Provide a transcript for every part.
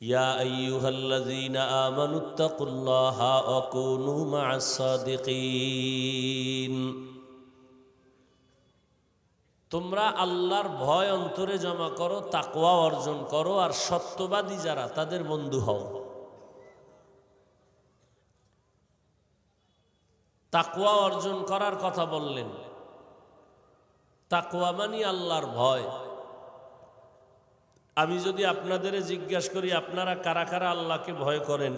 يا أيها الذين آمنوا اتقوا الله وكونوا مع الصادقين তোমরা আল্লাহর ভয় অন্তরে জমা করো তাকওয়া অর্জন করো আর সত্যবাদী যারা তাদের বন্ধু হও তাকওয়া অর্জন করার কথা বললেন তাকওয়া মানি আল্লাহর ভয় আমি যদি আপনাদের জিজ্ঞাসা করি, আপনারা কারা কারা আল্লাহকে ভয় করেন?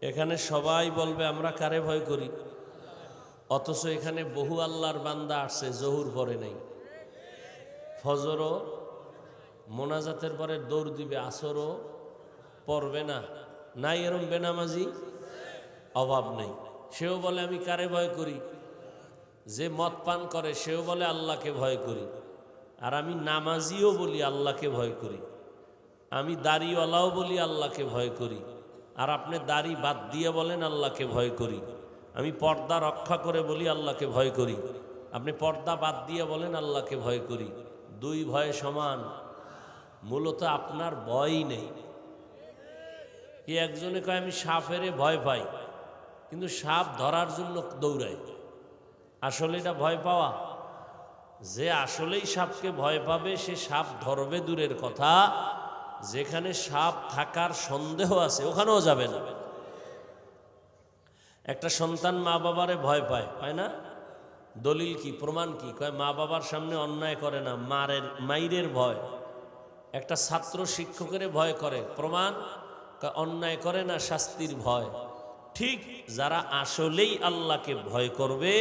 এখানে সবাই বলবে, আমরা কারে ভয় করি? অথচ এখানে বহু আল্লাহর বান্দা আসছে জহুর পরে নেই। ফজরও মোনাজাতের পরে দৌড় দিবে, আসরও পড়বে না। নাই এরম বেনামাজি? অভাব নেই। সেও বলে, আমি কারে ভয় করি? যে মদ পান করে, সেও বলে, আল্লাহকে ভয় করি। আর আমি নামাজিও বলি আল্লাহকে ভয় করি। আমি দাড়িওয়ালাও বলি আল্লাহকে ভয় করি। আর আপনি দাড়ি বাদ দিয়ে বলেন আল্লাহকে ভয় করি। আমি পর্দা রক্ষা করে বলি আল্লাহকে ভয় করি। আপনি পর্দা বাদ দিয়ে বলেন আল্লাহকে ভয় করি। দুই ভয় সমান। মূলত আপনার ভয়ই নেই। কি একজনে কয়, আমি সাপেরে ভয় পাই। কিন্তু সাপ ধরার জন্য দৌড়াই আসলে এটা ভয় পাওয়া। যে আসলেই সাপকে ভয় পাবে, সে সাপ ধরবে দূরের কথা। যেখানে সাপ থাকার সন্দেহ আছে, ওখানেও যাবে না। একটা সন্তান মা বাবারে ভয় পায় পায় না? দলিল কি, প্রমাণ কি? কয়, মা বাবার সামনে অন্যায় করে না, মারের, মাইরের ভয়। একটা ছাত্র শিক্ষকের ভয় করে, প্রমাণ? অন্যায় করে না, শাস্তির ভয়। ঠিক যারা আসলেই আল্লাহকে ভয় করবে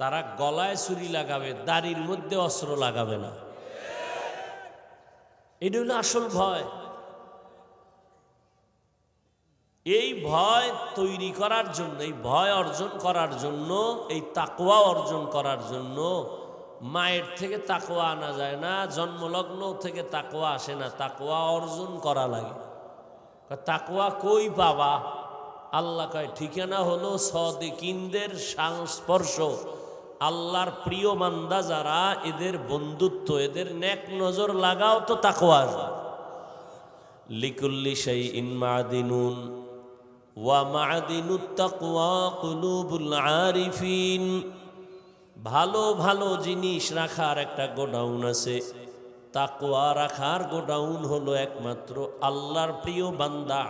তারা গলায় ছুরি লাগাবে, দাড়ির মধ্যে অস্ত্র লাগাবে না। এটা হলো আসল ভয়। এই ভয় তৈরি করার জন্য, এই ভয় অর্জন করার জন্য, এই তাকোয়া অর্জন করার জন্য মায়ের থেকে তাকোয়া আনা যায় না, জন্মলগ্ন থেকে তাকোয়া আসে না তাকোয়া অর্জন করা লাগে। তাকওয়া কই পাবা? আল্লাহ কয়, ঠিকানা হলো সদিকিনদের সংস্পর্শ। আল্লাহর প্রিয় মান্দা যারা, এদের বন্ধুত্ব, এদের নেক নজর লাগাও তো তাকওয়া লিকুল্লি সেই ইনমাদিনুন ওয়া আরিফিন। ভালো ভালো জিনিস রাখার একটা গোডাউন আছে। তাকওয়া রাখার গোডাউন হলো একমাত্র আল্লাহর প্রিয় বান্দা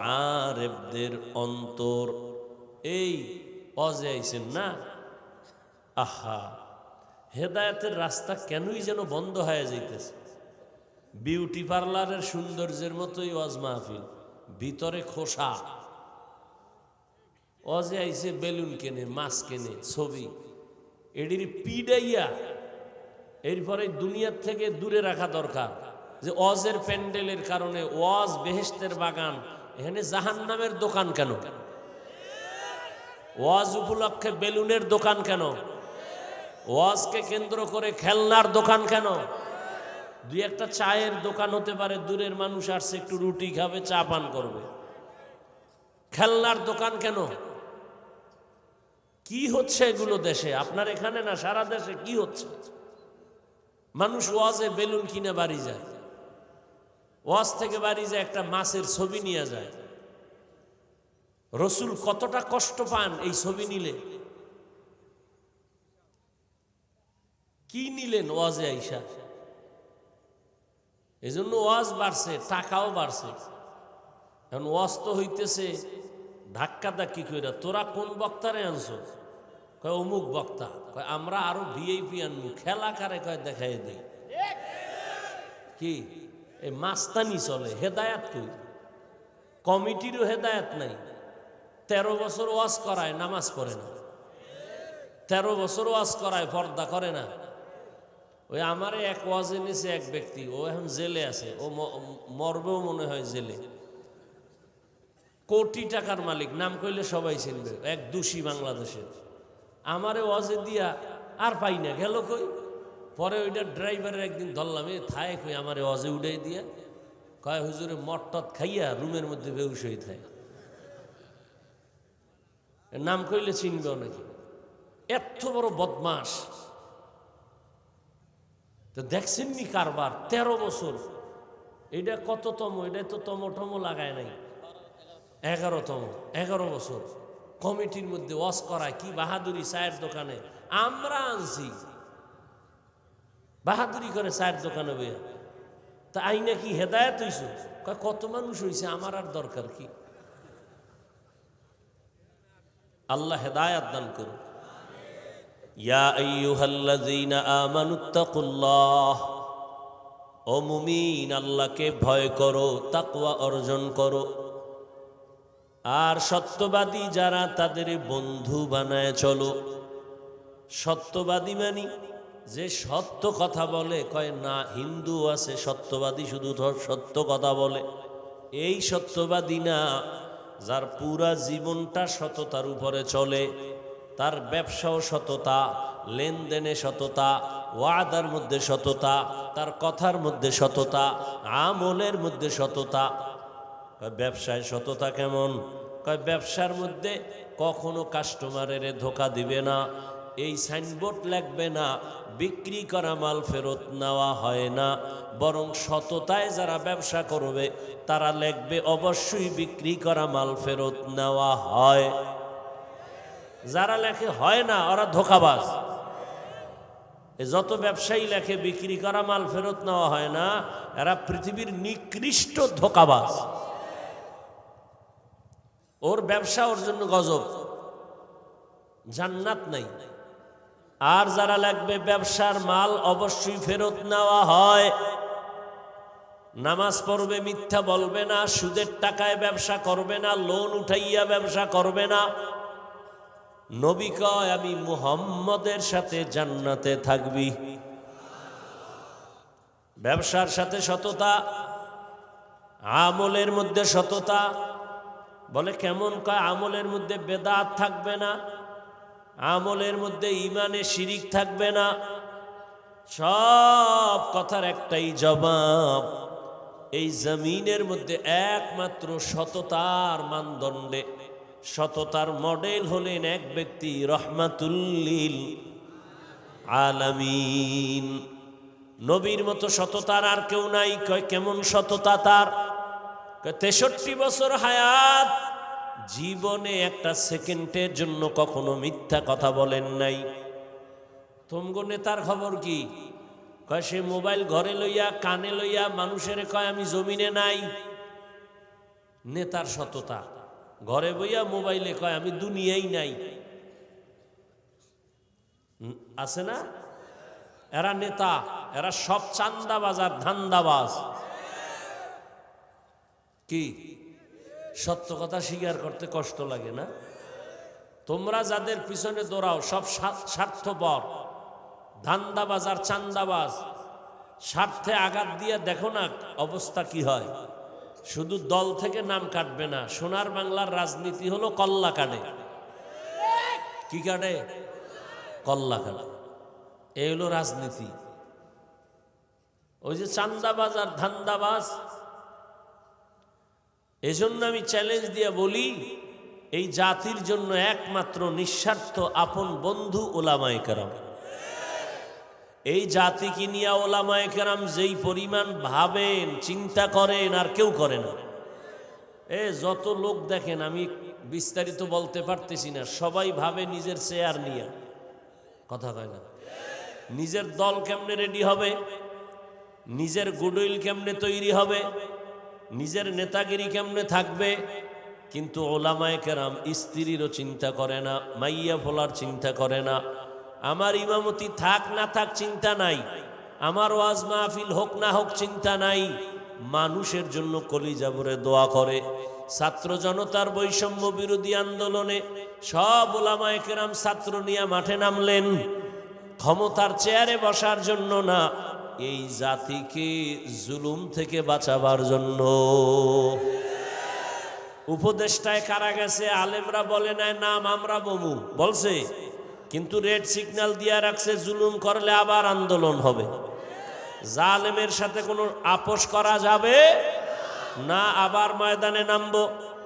আরেবদের অন্তর। এই, অজে আইছেন না? আহা, হেদায়তের রাস্তা কেনই যেন বন্ধ হয়ে যাইতেছে? বিউটি পার্লারের সৌন্দর্যের মতোই ওয়াজ মাহফিল, ভিতরে খোসা। অজে আইছে বেলুন কেনে, মাছ কেনে, ছবি। এটির পিডাইয়া, এরপরে দুনিয়ার থেকে দূরে রাখা দরকার, যে অজের প্যান্ডেলের কারণে ওয়াজ বেহেস্তের বাগান, এখানে জাহান নামের দোকান কেন? ওয়াজ উপলক্ষে বেলুনের দোকান কেন? ওয়াজকে কেন্দ্র করে খেলনার দোকান কেন? দুই একটা চায়ের দোকান হতে পারে, দূরের মানুষ আসছে, একটু রুটি খাবে, চা পান করবে। খেলনার দোকান কেন? কি হচ্ছে এগুলো দেশে? আপনার এখানে না সারা দেশে কি হচ্ছে? মানুষ ওয়াজে বেলুন কিনে বাড়ি যায়। ওয়াজ থেকে বাড়ি যায়, একটা মাছের ছবি নিয়ে যায়। রসুল কতটা কষ্ট পান এই ছবি নিলে। কি নিলেন ওয়াজে আইসা? এই জন্য ওয়াজ বাড়ছে, টাকাও বাড়ছে। এখন ওয়াজ তো হইতেছে ধাক্কা ধাক্কি কইরা, তোরা কোন বক্তারে আনছো? কয়, অমুক বক্তা। কয়, আমরা আরও ভিআইপি আনব খেলা কারে? কয়, দেখাই দেই। কি? এই মাস্তানি চলে, হেদায়াত কই? কমিটিরও হেদায়াত নাই। তেরো বছর ওয়াজ করায়, নামাজ পড়ে না। তেরো বছর ওয়াজ করায়, পর্দা করে না। ওই আমারে এক ওয়াজে নিছে এক ব্যক্তি, ও এখন জেলে আছে, ও মরবেও মনে হয় জেলে। কোটি টাকার মালিক, নাম কইলে সবাই চিনবে, এক দোষী বাংলাদেশের। আমারে ওয়াজে দিয়া আর পাই না, গেল কই? পরে ওইটা ড্রাইভারের একদিন ধরলাম, এ থায় কই, আমারে ওয়াজে উঠাই দিয়া, কয়, হুজুরে মটটত খাইয়া রুমের মধ্যে বেউস হয়ে থাকে নাম কইলে চিনবেও নাকি। এত বড় বদমাস তো দেখছেননি কারবার? তেরো বছর। এটা কততম? এটা তো তমটম লাগায় নাই। এগারোতম, এগারো বছর। কমিটির মধ্যে ওয়াশ করায় কি বাহাদুরি চায়ের দোকানে? আমরা আনছি। বাহাদুরি করে চায়ের দোকানে বইয়া। তা আই নাকি হেদায়ত হইছ? কত মানুষ হইছে? আমার আর দরকার কি? আল্লাহ হেদায়াত দান করুন ইয়া আইয়ুহাল্লাযীনা আমানুত্তাকুল্লাহ ও মুমিন, আল্লাহকে ভয় করো, তাকওয়া অর্জন করো। আর সত্যবাদী যারা তাদের বন্ধু বানায় চলো। সত্যবাদী মানি যে সত্য কথা বলে, কয় না, হিন্দু আছে, সত্যবাদী শুধু ধর সত্য কথা বলে। এই সত্যবাদী না, যার পুরা জীবনটা সততার উপরে চলে। তার ব্যবসাও সততা, লেনদেনে সততা, ওয়াদার মধ্যে সততা, তার কথার মধ্যে সততা, আমলের মধ্যে সততা। ব্যবসায় সততা কেমন? কয়, ব্যবসার মধ্যে কখনো কাস্টমারের ধোকা দিবে না। এই সাইনবোর্ড লাগবে না, বিক্রি করা মাল ফেরত নেওয়া হয় না। বরং সততায় যারা ব্যবসা করবে, তারা লিখবে অবশ্যই বিক্রি করা মাল ফেরত নেওয়া হয়। যারা লেখে হয় না, ওরা ধোকাবাজ। যত ব্যবসায়ী লেখে, বিক্রি করা মাল ফেরত নেওয়া হয় না, এরা পৃথিবীর নিকৃষ্ট ধোকাবাজ। ওর ব্যবসা, ওর জন্য গজব। জান্নাত নাই। আর যারা লাগবে ব্যবসার মাল অবশ্যই ফেরত নেওয়া হয়। নামাজ পড়বে, মিথ্যা বলবে না, সুদের টাকায় ব্যবসা করবে না, লোন উঠাইয়া ব্যবসা করবে না। নবী কয়, আমি মুহাম্মদের সাথে জান্নাতে থাকবি। ব্যবসার সাথে সততা, আমলের মধ্যে সততা। বলে কেমন কয়, আমলের মধ্যে বেদাত থাকবে না, আমলের মধ্যে ইমানে শিরিক থাকবে না। সব কথার একটাই জবাব, এই জমিনের মধ্যে একমাত্র সততার মানদণ্ডে সততার মডেল হলেন এক ব্যক্তি রহমাতুল্লিল আলামিন। নবীর মতো সততার আর কেউ নাই, কয় কেমন সততা তার? তেষট্টি বছর হায়াত, জীবনে একটা সেকেন্ডের জন্য কখনো মিথ্যা কথা বলেন নাই। তোমগো নেতার খবর কি? কয় সে মোবাইল ঘরে লইয়া, কানে লইয়া মানুষের কয়, আমি জমিনে নাই। নেতার সততা। ঘরে বইয়া মোবাইলে কয়, আমি দুনিয়াই নাই। আছে না? এরা নেতা, এরা সব চান্দাবাজ আর ধান্দাবাজ। কি? সত্য কথা স্বীকার করতে কষ্ট লাগে না? তোমরা যাদের পিছনে দৌড়াও, সব স্বা- স্বার্থপর, ধান্দাবাজ আর চান্দাবাজ। স্বার্থে আঘাত দিয়ে দেখো না অবস্থা কি হয়। শুধু দল থেকে নাম কাটবে না, সোনার বাংলার রাজনীতি হলো কল্লা কাটে। কি কাটে? কল্লা কাটে। এই হলো রাজনীতি। ওই যে চান্দাবাজ আর ধান্দাবাজ, এজন্য আমি চ্যালেঞ্জ দিয়ে বলি, এই জাতির জন্য একমাত্র নিঃস্বার্থ আপন বন্ধু ওলামায় কেরাম। এই জাতিকে নিয়ে ওলামায় কেরাম যেই পরিমাণ ভাবেন, চিন্তা করেন, আর কেউ করে না। এ, যত লোক দেখেন, আমি বিস্তারিত বলতে পারতেছি না, সবাই ভাবে নিজের চেয়ার নিয়ে। কথা কয় না? নিজের দল কেমনে রেডি হবে? নিজের গুডউইল কেমনে তৈরি হবে? নিজের নেতাগিরি কেমনে থাকবে? কিন্তু ওলামায় কেরাম স্ত্রীরও চিন্তা করে না, মাইয়া ফোলার চিন্তা করে না। আমার ইমামতি থাক না থাক চিন্তা নাই। আমার ওয়াজ মাহফিল হোক না হোক চিন্তা নাই। মানুষের জন্য কলিজা ভরে দোয়া করে। ছাত্র জনতার বৈষম্য বিরোধী আন্দোলনে সব ওলামায় কেরাম ছাত্র নিয়ে মাঠে নামলেন। ক্ষমতার চেয়ারে বসার জন্য না, এই জাতিকে জুলুম থেকে বাঁচাবার জন্য। উপদেষ্টায় কারা গেছে? আলেমরা বলে নাই, নাম আমরা বমু বলছে কিন্তু রেড সিগন্যাল দিয়া রাখছে, জুলুম করলে আবার আন্দোলন হবে। জালেমের সাথে কোনো আপোষ করা যাবে? না, আবার ময়দানে নামবো,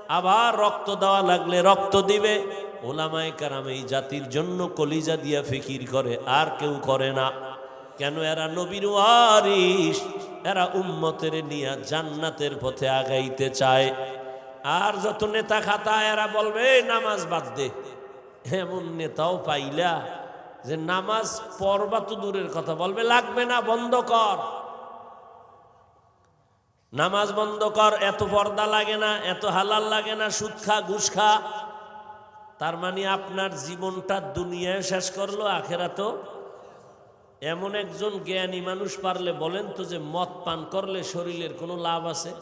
আবার রক্ত দেওয়া লাগলে রক্ত দিবে। ওলামায় কারাম এই জাতির জন্য কলিজা দিয়া ফিকির করে, আর কেউ করে না। কেন এরা নবীর ওয়ারিস এরা উম্মতের নিয়া জান্নাতের পথে আগাইতে চায়। আর যত নেতা খাতা, এরা বলবে, নামাজ বাদ দে। এমন নেতাও পাইলা যে নামাজ পড়বা তো দূরের কথা, বলবে লাগবে না, বন্ধ কর। নামাজ বন্ধ কর, এত পর্দা লাগে না, এত হালাল লাগে না, সুদ খা, ঘুষ খা। তার মানে আপনার জীবনটা দুনিয়ায় শেষ করল আখেরা তো এমন একজন জ্ঞানী মানুষ পারলে বলেন তো যে মদ পান করলে শরীরের কোনো লাভ আছে?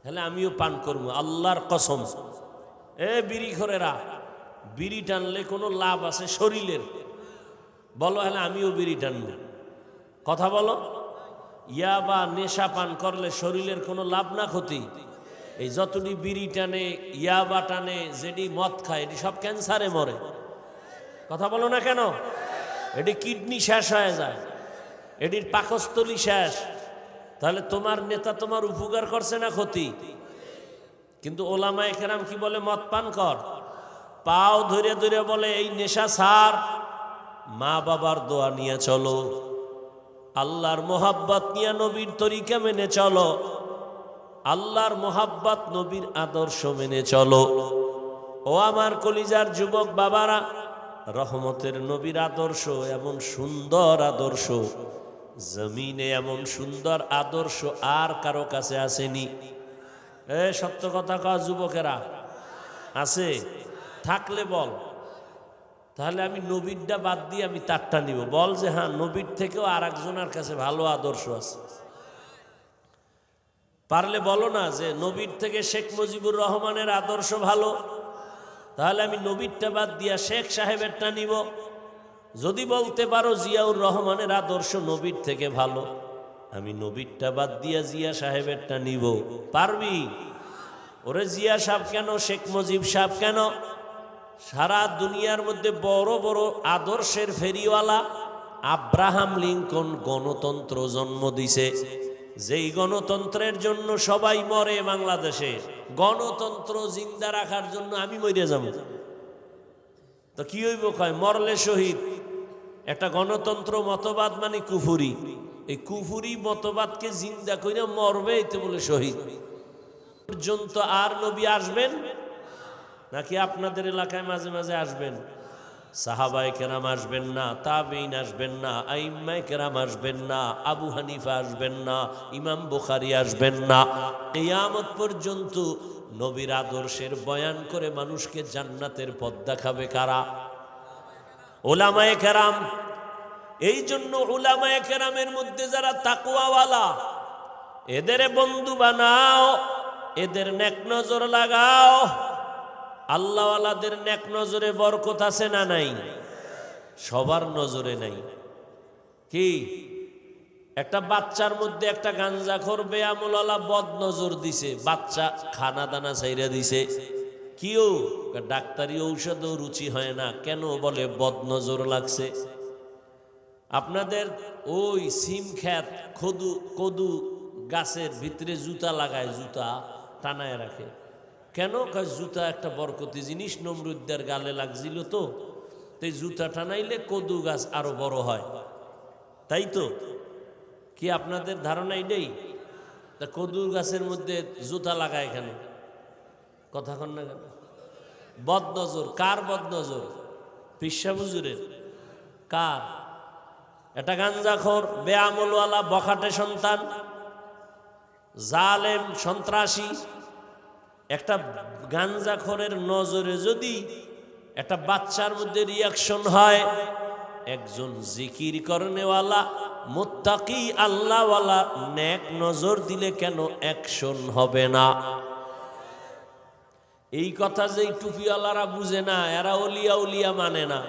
তাহলে আমিও পান করব, আল্লাহর কসম। এ বিড়ি খরেরা বিড়ি টানলে কোনো লাভ আছে শরীরের? বলো হলে আমিও বিড়ি টানব। কথা বলো। ইয়া বা নেশা পান করলে শরীরের কোনো লাভ না ক্ষতি? এই যতটি বিড়ি টানে, ইয়া বা টানে, যেটি মদ খায়, এটি সব ক্যান্সারে মরে। কথা বলো না কেন? এটি কিডনি শেষ হয়ে যায়। এটির পাকস্থলী শেষ। তাহলে তোমার নেতা তোমার উপকার করছে না ক্ষতি? কিন্তু ওলামা একেরাম কি বলে, মদ পান কর। পাও ধরে ধরে বলে, এই নেশা সার মা বাবার দোয়া নিয়ে চলো। আল্লাহর মোহাব্বত নিয়ে নবীর তরিকা মেনে চলো। আল্লাহর মোহাব্বত নবীর আদর্শ মেনে চলো। ও আমার কলিজার যুবক বাবারা, রহমতের নবীর আদর্শ এমন সুন্দর আদর্শ। জমিনে এমন সুন্দর আদর্শ আর কারও কাছে আসেনি। এ, সত্য কথা কয় যুবকেরা, আছে? থাকলে বল। তাহলে আমি নবীরটা বাদ দিয়ে আমি তারটা নিব। বল যে হ্যাঁ নবীর থেকেও আর একজনের কাছে ভালো আদর্শ আছে। পারলে বলো না যে, নবীর থেকে শেখ মুজিবুর রহমানের আদর্শ ভালো? তাহলে আমি নবীরটা বাদ দিয়া শেখ সাহেবেরটা নিব। যদি বলতে পারো জিয়াউর রহমানের আদর্শ নবীর থেকে ভালো, আমি নবীরটা বাদ দিয়া জিয়া সাহেবেরটা নিব। পারবি? ওরে জিয়া সাহেব কেন? শেখ মুজিব সাহেব কেন? সারা দুনিয়ার মধ্যে বড় বড় আদর্শের ফেরিওয়ালা আব্রাহাম লিঙ্কন গণতন্ত্র জন্ম দিছে। যেই গণতন্ত্রের জন্য সবাই মরে বাংলাদেশে, গণতন্ত্র জিন্দা রাখার জন্য আমি মরে যাব। তো কি হইব কয়, মরলে শহীদ, একটা গণতন্ত্র মতবাদ মানে কুফুরি। এই কুফুরি মতবাদকে জিন্দা করে মরবে এতে বলে শহীদ। পর্যন্ত আর নবী আসবেন? নাকি আপনাদের এলাকায় মাঝে মাঝে আসবেন? সাহাবাই কেরাম আসবেন না তাবিন আসবেন না আইম্মাই কেরাম আসবেন না, আবু হানিফা আসবেন না, ইমাম বুখারি আসবেন না। কিয়ামত পর্যন্ত নবীর আদর্শের বয়ান করে মানুষকে জান্নাতের পথ দেখাবে কারা? ওলামায়ে কেরাম। এই জন্য ওলামায়ে কেরামের মধ্যে যারা তাকুয়াওয়ালা এদের বন্ধু বানাও, এদের নেক নজর লাগাও। আল্লাহওয়ালাদের নেক নজরে বরকত আছে না নাই? সবার নজরে নাই। কি? একটা বাচ্চার মধ্যে একটা গাঞ্জা খোর বেয়ামুলালা বদ নজর দিছে, বাচ্চা খানা দানা চাইরা দিছে। কিও? ডাক্তারি ঔষধও রুচি হয় না, কেন বলে বদ নজর লাগছে? আপনাদের ওই সিম খ্যাত খদু, কদু গাছের ভিতরে জুতা লাগায়, জুতা টানায় রাখে। কেন? কয় জুতা একটা বরকতি জিনিস, নমরুদ্দার গালে লাগছিল তো। তাই জুতা টানাইলে কদু গাছ আরও বড় হয়। তাই তো? কি আপনাদের ধারণা এটাই? তা কদু গাছের মধ্যে জুতা লাগায় কেন? কথা কন না কেন? বদনজর, কার বদনজর? পিসা বুজুরের কার? এটা গাঞ্জাখোর বেআমলওয়ালা, বখাটে সন্তান, জালেম, সন্ত্রাসী। একটা গাঞ্জাখরের নজরে যদি একটা বাচ্চার মধ্যে রিয়াকশন হয়, একজন জিকির করনেওয়ালা, মোত্তাকি আল্লাহওয়ালা নেক নজর দিলে কেন অ্যাকশন হবে না? এই কথা যে টুপিওয়ালারা বুঝে না, এরা অলিয়া উলিয়া মানে না।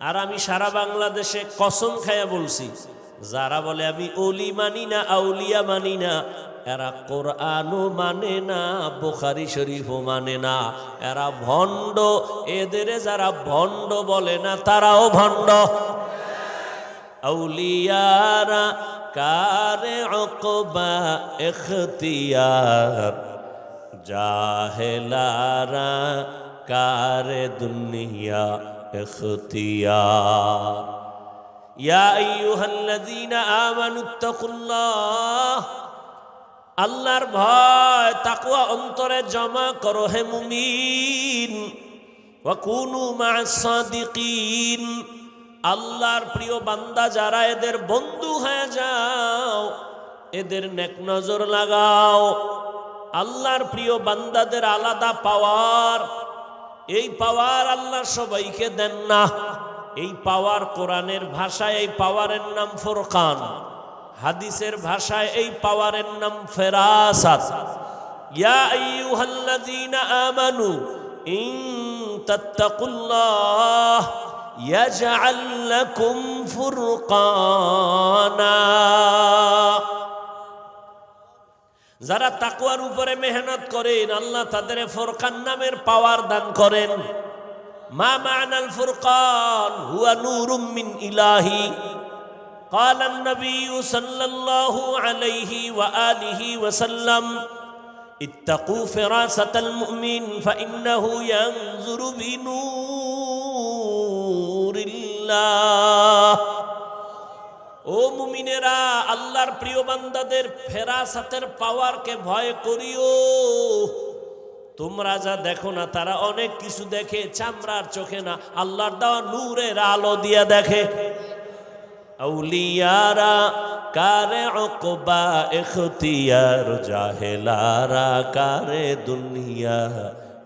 আর আমি সারা বাংলাদেশে কসম খায়া বলছি, যারা বলে আমি অলি মানি না, আউলিয়া মানি না এরা কোরআনও মানে না, বোখারি শরীফও মানে না। এরা ভণ্ড, এদের যারা ভণ্ড বলে না, তারাও ভণ্ড। আউলিয়ারা কারে অকবা এখতিয়ার, জাহেলারা কারে দুনিয়া এখতিয়ার। ইয়া আইয়ুহাল্লাযীনা আমানুত্তাকুল্লাহ আল্লাহর ভয় তাকুয়া অন্তরে জমা করো হে মুমিন। আল্লাহর প্রিয় বান্দা যারা এদের বন্ধু হয়ে যাও, এদের নেক নজর লাগাও। আল্লাহর প্রিয় বান্দাদের আলাদা পাওয়ার, এই পাওয়ার আল্লাহ সবাইকে দেন না। এই পাওয়ার কোরআনের ভাষায়, এই পাওয়ারের নাম ফোরকান। হাদিসের ভাষায় এই পাওয়ারের নাম ফেরাসাত। ইয়া আইয়ুহাল্লাযীনা আমানু, ইন তাত্তাকুল্লাহ, ইয়াজআল লাকুম ফুরকানা। যারা তাকুয়ার উপরে মেহনত করেন, আল্লাহ তাদের ফোরকান নামের পাওয়ার দান করেন। মা মা'নাল ফুরকান, হুয়া নূরুম মিন ইলাহি। قال النبي صلى الله عليه وآله وسلم اتقوا فراسة المؤمن فإنه ينظر بنور الله ও মুমিনেরা আল্লাহর প্রিয় বান্দাদের ফেরাসাতের পাওয়ারকে ভয় করিও তোমরা যা দেখো না তারা অনেক কিছু দেখে চামড়ার চোখে না আল্লাহর দেওয়া নূরের আলো দিয়া দেখে আউলিয়ারা, কারে অকবা এখতিয়ার জাহেলারা, কারে দুনিয়া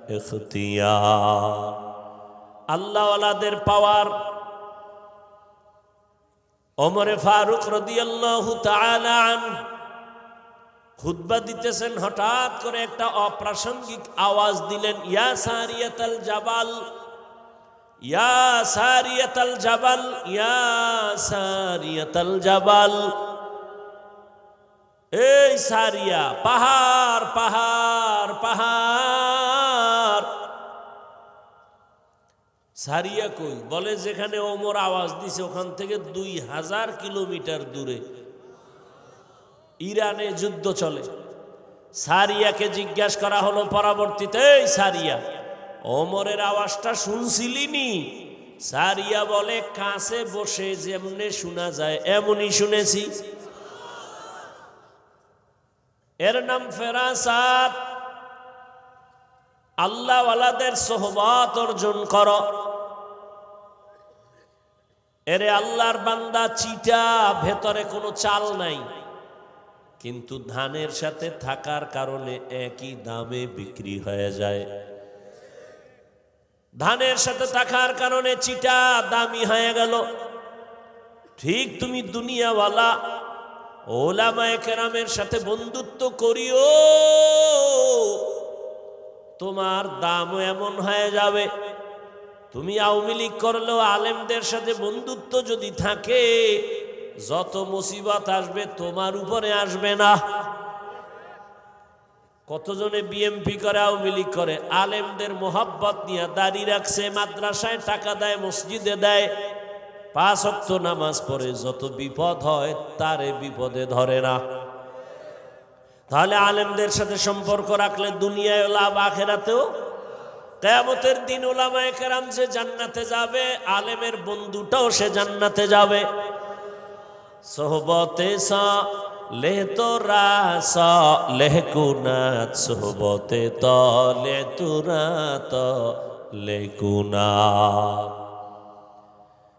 এখতিয়ার আল্লাহওয়ালাদের পাওয়ার। অমরে ফারুক রদিয়াল্লাহু তাআলা আন, খুতবা দিতেছেন, হঠাৎ করে একটা অপ্রাসঙ্গিক আওয়াজ দিলেন, ইয়া সারিয়াতাল জাবাল। ইয়া সারিয়াতাল জাবাল, ইয়া সারিয়াতাল জাবাল। এই সারিয়া, পাহাড় পাহাড় পাহাড়। সারিয়া কই? বলে যেখানে ওমর আওয়াজ দিছে, ওখান থেকে দুই হাজার কিলোমিটার দূরে। ইরানে যুদ্ধ চলে। সারিয়াকে জিজ্ঞাসা করা হলো পরবর্তীতে, এই সারিয়া ওমরের আওয়াজটা শুনছিলিনি? সারিয়া বলে, কাছে বসে যেমনে শোনা যায়, এমনই শুনেছি। এর নাম ফেরাসাত। আল্লাহওয়ালাদের সোহবত অর্জন কর। এরে আল্লাহর বান্দা, চিটা, ভেতরে কোনো চাল নাই। কিন্তু ধানের সাথে থাকার কারণে একই দামে বিক্রি হয়ে যায়। ধানের সাথে থাকার কারণে চিটা দামি হয়ে গেল। ঠিক তুমি দুনিয়াওয়ালা, ওলামায়ে কেরামের সাথে বন্ধুত্ব করিও, তোমার দামও এমন হয়ে যাবে। তুমি আওয়ামী লীগ করলেও আলেমদের সাথে বন্ধুত্ব যদি থাকে, যত মুসিবত আসবে তোমার উপরে আসবে না। কতজনে বিএমপি করে, আওয়ামী লীগ করে? আলেমদের মোহাব্বত নিয়ে দাঁড়িয়ে রাখছে, মাদ্রাসায় টাকা দেয়, মসজিদে দেয়। পাঁচ অক্ত নামাজ পড়ে, যত বিপদ হয়, তারে বিপদে ধরে না। তাহলে আলেমদের সাথে সম্পর্ক রাখলে দুনিয়ায় লাভ আখেরাতেও? কেয়ামতের দিন ওলামায় কেরাম যে জান্নাতে যাবে, আলেমের বন্ধুটাও সে জান্নাতে যাবে। সোহবতে সা লে তোরা সা লেহকুনাত সোহবতে ত লে তুরা ত লেকুনাত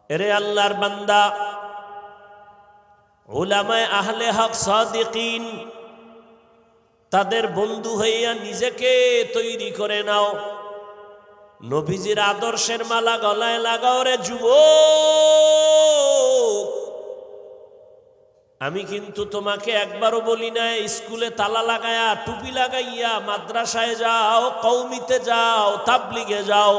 এরে আল্লাহর বান্দা ওলামায় আহলে হক সাদিকিন, তাদের বন্ধু হইয়া নিজেকে তৈরি করে নাও। নবীজির আদর্শের মালা গলায় লাগাও রে যুব আমি কিন্তু তোমাকে একবারও বলি না স্কুলে তালা লাগায়া, টুপি লাগাইয়া মাদ্রাসায় যাও কৌমিতে যাও, তাবলিগে যাও।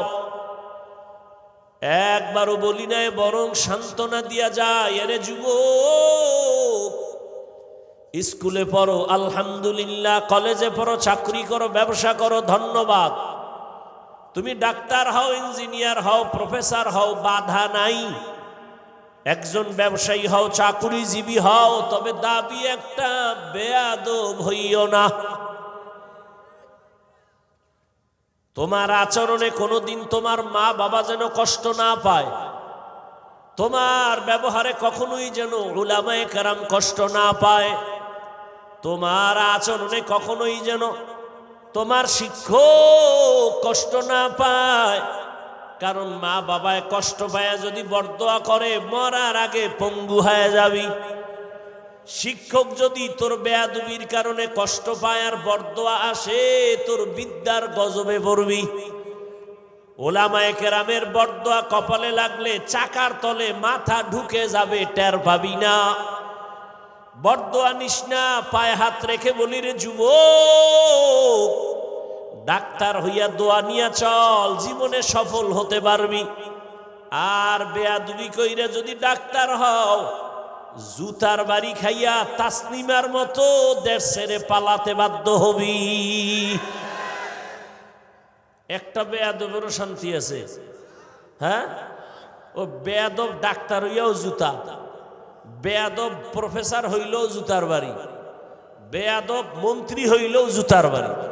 একবারও বলি নাই, বরং সান্ত্বনা দিয়া যায় এরে যুব স্কুলে পড়ো, আলহামদুলিল্লাহ, কলেজে পড়ো, চাকরি করো, ব্যবসা করো, ধন্যবাদ। তুমি ডাক্তার হও, ইঞ্জিনিয়ার হও, প্রফেসর হও, বাধা নাই। একজন ব্যবসায়ী হও, চাকুরিজীবী হও, তবে দাবি একটা, বেয়াদব হইও না। তোমার আচরণে কোনোদিন তোমার মা বাবা যেন কষ্ট না পায়। তোমার ব্যবহারে কখনোই যেন উলামায়ে কারাম কষ্ট না পায়। তোমার আচরণে কখনোই যেন তোমার শিক্ষক কষ্ট না পায়। কারণ মা বাবায় কষ্ট পায় যদি বরদোয়া করে, মরার আগে পঙ্গু হয়ে যাবি। শিক্ষক যদি তোর বেয়াদুবির কারণে কষ্ট পায় আর বরদোয়া আসে, তোর বিদ্যার গজবে পড়বি। ওলামায়ে কেরামের বরদোয়া কপালে লাগলে চাকার তলে মাথা ঢুকে যাবে, টের পাবি না। বরদোয়া নিস না, পায়ে হাত রেখে বলি, রে যুব ডাক্তার হইয়া দোয়া নিয়া চল, জীবনে সফল হতে পারবি। আর বেয়াদুবি কইরা যদি ডাক্তার হও, জুতার বাড়ি খাইয়া তাসনিমার মতো দেড় সেরে পালাতে বাধ্য হবি। একটা বেয়াদবেরও শান্তি আছে। হ্যাঁ? ও বেয়াদব ডাক্তার হইয়াও জুতা। বেয়াদব প্রফেসর হইলেও জুতার বাড়ি। বেয়াদব মন্ত্রী হইলেও জুতার বাড়ি।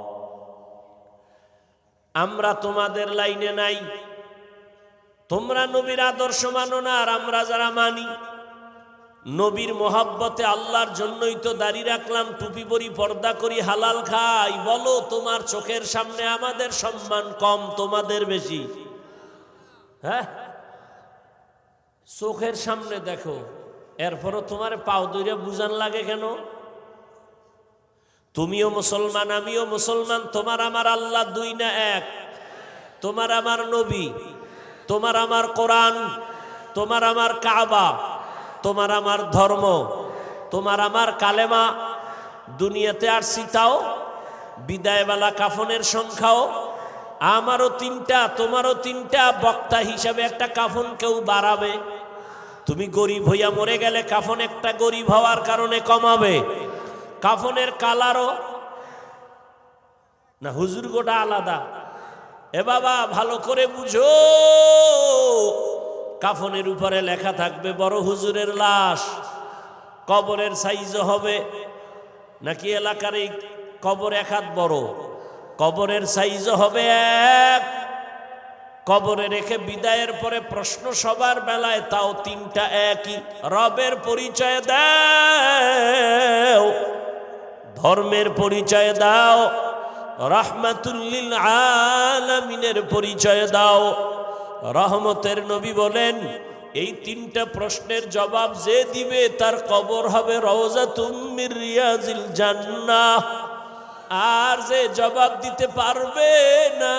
আমরা তোমাদের লাইনে নাই। তোমরা নবীর আদর্শ মানো না আর আমরা যারা মানি। নবীর মোহাব্বতে আল্লাহর জন্যই তো দাড়ি রাখলাম, টুপি পরি, পর্দা করি, হালাল খাই। বলো, তোমার চোখের সামনে আমাদের সম্মান কম, তোমাদের বেশি? হ্যাঁ? চোখের সামনে দেখো, এরপরও তোমার পাও দইরে বুঝান লাগে কেন? তুমিও মুসলমান, আমিও মুসলমান, তোমার আমার আল্লাহ দুই না এক। তোমার আমার নবী, তোমার আমার কোরআন, তোমার আমার কাবা, তোমার আমার ধর্ম, তোমার আমার কালেমা, দুনিয়াতে আর সীতাও, বিদায়বেলা কাফনের সংখ্যাও, আমারও তিনটা, তোমারও তিনটা, বক্তা হিসাবে একটা কাফন কেউ বাড়াবে। তুমি গরিব হইয়া মরে গেলে কাফন একটা গরিব হওয়ার কারণে কমাবে। কাফনের কালারও। না, হুজুর গোটা আলাদা। এ বাবা, ভালো করে বুঝো। কাফনের উপরে লেখা থাকবে, বড় হুজুরের লাশ। কবরের সাইজ হবে। নাকি এলাকার এই কবর এক হাত বড়? কবরের সাইজ হবে এক। কবরে রেখে বিদায়ের পরে প্রশ্ন সবার বেলায়, তাও তিনটা একই। রবের পরিচয় দাও। ধর্মের পরিচয় দাও, রাহমাতুল্লিল আলামিনের পরিচয় দাও। রহমতের নবী বলেন, এই তিনটা প্রশ্নের জবাব যে দিবে তার কবর হবে রওজা তুমির রিয়াজিল জান্নাহ। আর যে জবাব দিতে পারবে না,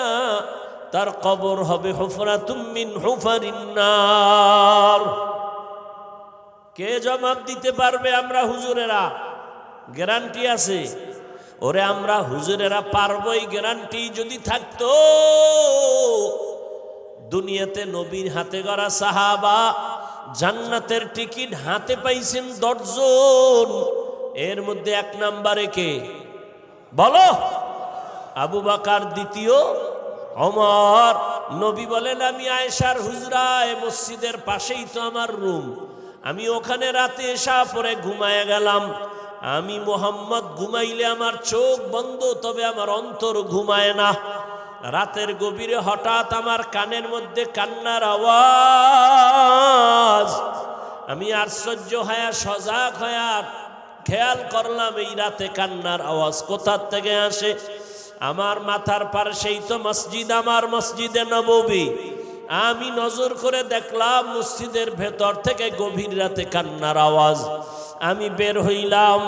তার কবর হবে হুফরা তুমিন হুফারিন্নার কে জবাব দিতে পারবে আমরা হুজুরেরা? গ্যারান্টি আছে। ওরে আমরা হুজুরেরা পারবই, গ্যারান্টি যদি থাকতো। দুনিয়াতে নবীর হাতে গড়া সাহাবা জান্নাতের টিকিট হাতে পাইছেন দশজন। এর মধ্যে এক নাম্বারে কে? বলো। আবু বাকার দ্বিতীয় অমর নবী বলেন, আমি আয়েশার হুজরায় মসজিদের পাশেই তো আমার রুম। আমি ওখানে রাতে এসা পরে ঘুমায় গেলাম। আমি মোহাম্মদ ঘুমাইলে আমার চোখ বন্ধ, তবে আমার অন্তর ঘুমায় না। রাতের গভীরে হঠাৎ আমার কানের মধ্যে কান্নার আওয়াজ। আমি আশ্চর্য হয়া, সজাগ হয়া খেয়াল করলাম, এই রাতে কান্নার আওয়াজ কোথার থেকে আসে? আমার মাথার পাশেই তো মসজিদ, আমার মসজিদে নববী। আমি নজর করে দেখলাম, মসজিদের ভেতর থেকে গভীর রাতে কান্নার আওয়াজ। আমি বের হইলাম।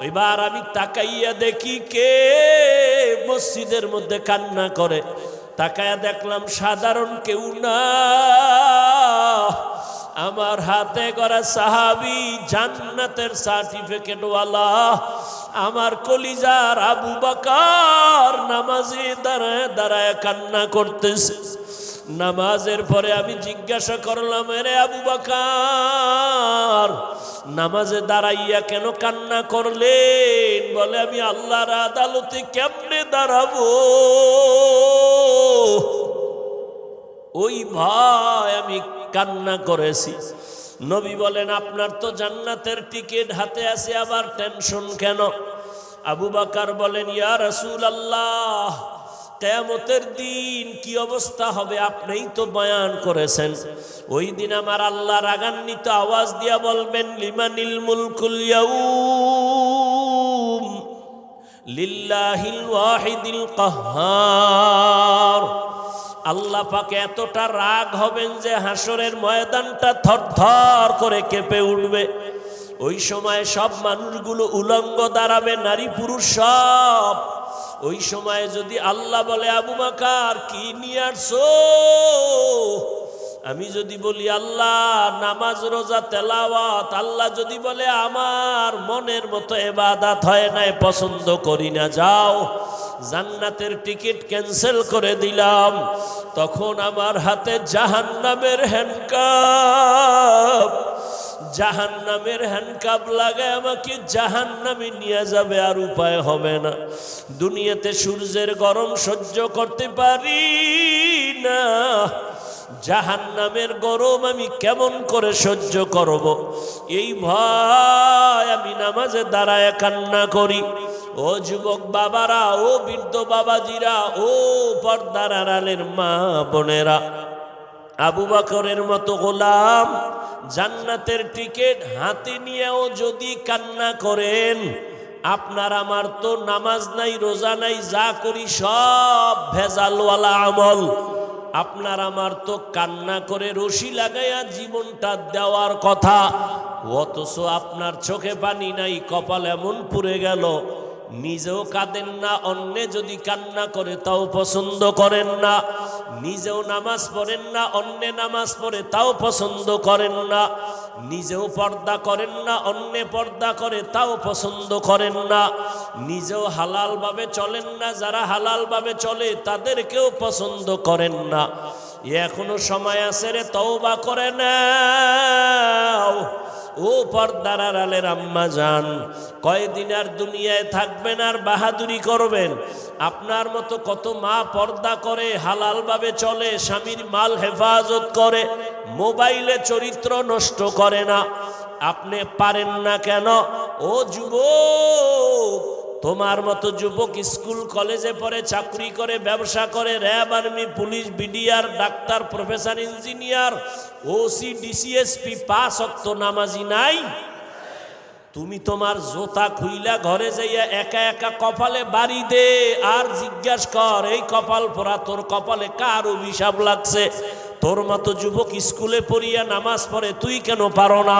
এবার আমি তাকাইয়া দেখি কে মসজিদের মধ্যে কান্না করে। তাকাইয়া দেখলাম সাধারণ কেউ না। আমার হাতে করা সাহাবি জান্নাতের সার্টিফিকেটওয়ালা। আমার কলিজার আবু বাকার নামাজে দাঁড়ায় দাঁড়ায় কান্না করতেছে। নামাজের পরে আমি জিজ্ঞাসা করলাম রে আবু বাকার, নামাজে দাঁড়াইয়া কেন কান্না করলেন? বলে, আমি আল্লাহর আদালতে কেমনে দাঁড়াবো? ওই ভাই আমি কান্না করেছি। নবী বলেন, আপনার তো জান্নাতের টিকিট হাতে আছে, আবার টেনশন কেন? আবু বাকার বলেন, ইয়া রসুল আল্লাহ কেয়ামতের দিন কি অবস্থা হবে আপনিই তো বয়ান করেছেন। ওই দিন আমার আল্লাহ রাগান্বিত আওয়াজ দিয়া বলবেন, লিমানিল মুলকুল লিল্লাহিল ওয়াহিদিল কাহ্হার আল্লাহ পাকে এতটা রাগ হবেন যে হাসরের ময়দানটা থরথর করে কেঁপে উঠবে। ওই সময় সব মানুষগুলো উলঙ্গ দাঁড়াবে, নারী পুরুষ সব ওই সময় যদি আল্লাহ বলে, আবু বাকার, কি নিয়ে আসছো? আমি যদি বলি, আল্লাহ, নামাজ, রোজা, তেলাওয়াত, আল্লাহ যদি বলে, আমার মনের মতো এবাদাত হয় নাই, পছন্দ করি না, যাও, জান্নাতের টিকিট ক্যান্সেল করে দিলাম। তখন আমার হাতে জাহান্নামের হ্যান্ডকাপ জাহান্নামের হ্যান্ডকাপ লাগায় আমাকে জাহান্নামে নিয়ে যাবে আর উপায় হবে না। দুনিয়াতে সূর্যের গরম সহ্য করতে পারি না। জাহান নামের গরম আমি কেমন করে সহ্য করব? এই ভয় আমি নামাজে দাঁড়ায় কান্না করি। ও যুবক বাবারা, ও বৃদ্ধ বাবাজিরা, ও পর্দার আড়ালের মা বোনেরা আবু বাকরের মতো গোলাম জান্নাতের টিকিট হাতে নিয়েও যদি কান্না করেন, আপনার আমার তো নামাজ নাই, রোজা নাই, যা করি সব ভেজালওয়ালা আমল। আপনার আমার তো কান্না করে রশি লাগাইয়া জীবনটা দেওয়ার কথা, অথচ আপনার চোখে পানি নাই, কপাল এমন পুড়ে গেল। নিজেও কাঁদেন না, অন্যে যদি কান্না করে তাও পছন্দ করেন না। নিজেও নামাজ পড়েন না, অন্যে নামাজ পড়ে তাও পছন্দ করেন না। নিজেও পর্দা করেন না, অন্যে পর্দা করে তাও পছন্দ করেন না। নিজেও হালালভাবে চলেন না, যারা হালালভাবে চলে তাদেরকেও পছন্দ করেন না। এখনও সময় আছে রে, তওবা করে নাও। ও পর্দার আলের আম্মা যান, কয়দিন আর দুনিয়ায় থাকবেন আর বাহাদুরি করবেন। আপনার মতো কত মা পর্দা করে, হালালভাবে চলে, স্বামীর মাল হেফাজত করে, মোবাইলে চরিত্র নষ্ট করে না। আপনি পারেন না কেন? ও যুবক তোমার মতো যুবক স্কুল, কলেজে পড়ে চাকরি করে, ব্যবসা করে, RAB army, police, BDR, doctor, professor, engineer OC DCSP পাঁচ অক্ত নামাজি নাই? তুমি তোমার জোতা খুইলা ঘরে যাইয়া একা একা কপালে বাড়ি দে আর জিজ্ঞাস কর, এই কপাল পরা তোর কপালে কার অভিশাপ লাগছে? তোর মতো যুবক স্কুলে পড়িয়া নামাজ পড়ে তুই কেন পারো না?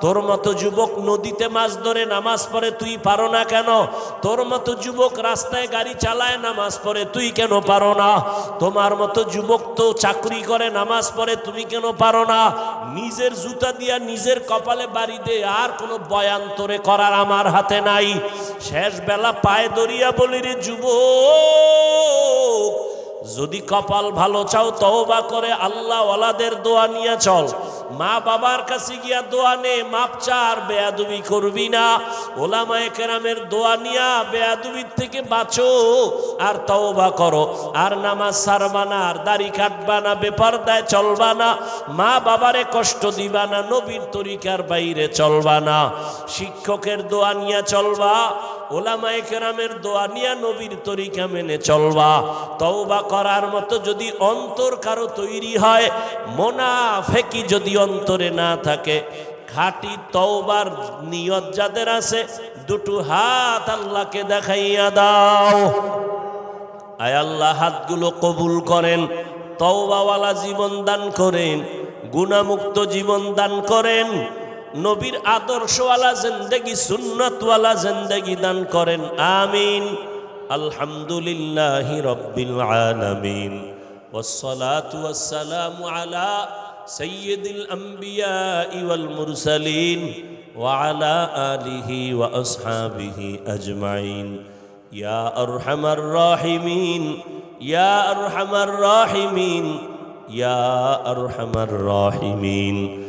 তোর মতো যুবক নদীতে মাছ ধরে নামাজ পড়ে তুই পারো না কেন? তোর মতো যুবক রাস্তায় গাড়ি চালায় নামাজ পড়ে তুই কেন পারো না? তোমার মতো যুবক তো চাকরি করে নামাজ পড়ে তুমি কেন পারো না? নিজের জুতা দিয়া নিজের কপালে বাড়ি দে, আর কোনো বয়ান্তরে করার আমার হাতে নাই। শেষ বেলা পায়ে দরিয়া বলি রে যুবক যদি কপাল ভালো চাও, তওবা করে আল্লাহ ওয়ালাদের দোয়া নিয়ে চল। মা বাবার কাছে গিয়া দোয়া নে, মাপ চার, বেয়াদুবি করবি না। ওলামায়ে কেরামের দোয়া নিয়া বেয়াদুবির থেকে বাঁচো আর তওবা করো। আর নামাজ সারবা না, আর দাড়ি কাটবা না, বেপরদায় চলবা না। মা বাবারে কষ্ট দিবা না, নবীর তরিকার বাইরে চলবা না। শিক্ষকের দোয়া নিয়ে চলবা ওলামায়ে কেরামের দোয়া নিয়া নবীর তরিকা মেনে চলবা। তওবা করার মতো যদি অন্তর কারও তৈরি হয়, মোনাফেকি যদি অন্তরে না থাকে খাঁটি তওবার নিয়ত যাদের আছে, দুটো হাত আল্লাহকে দেখাইয়া দাও। আয় আল্লাহ, হাতগুলো কবুল করেন, তওবাওয়ালা জীবন দান করেন গুণামুক্ত জীবন দান করেন। নবীর আদর্শওয়ালা জিন্দেগি, সুন্নতওয়ালা জিন্দেগি দান করেন। আমিন। আলহামদুলিল্লাহ রব্বিল আলামিন। ওয়াসসালাতু ওয়াসসালামু আলা সাইয়্যিদিল আম্বিয়া ওয়াল মুরসালিন ওয়া আলা আলিহি ওয়া আসহাবিহি আজমাইন। ইয়া আরহামার রাহিমিন, ইয়া আরহামার রাহিমিন, ইয়া আরহামার রাহিমিন।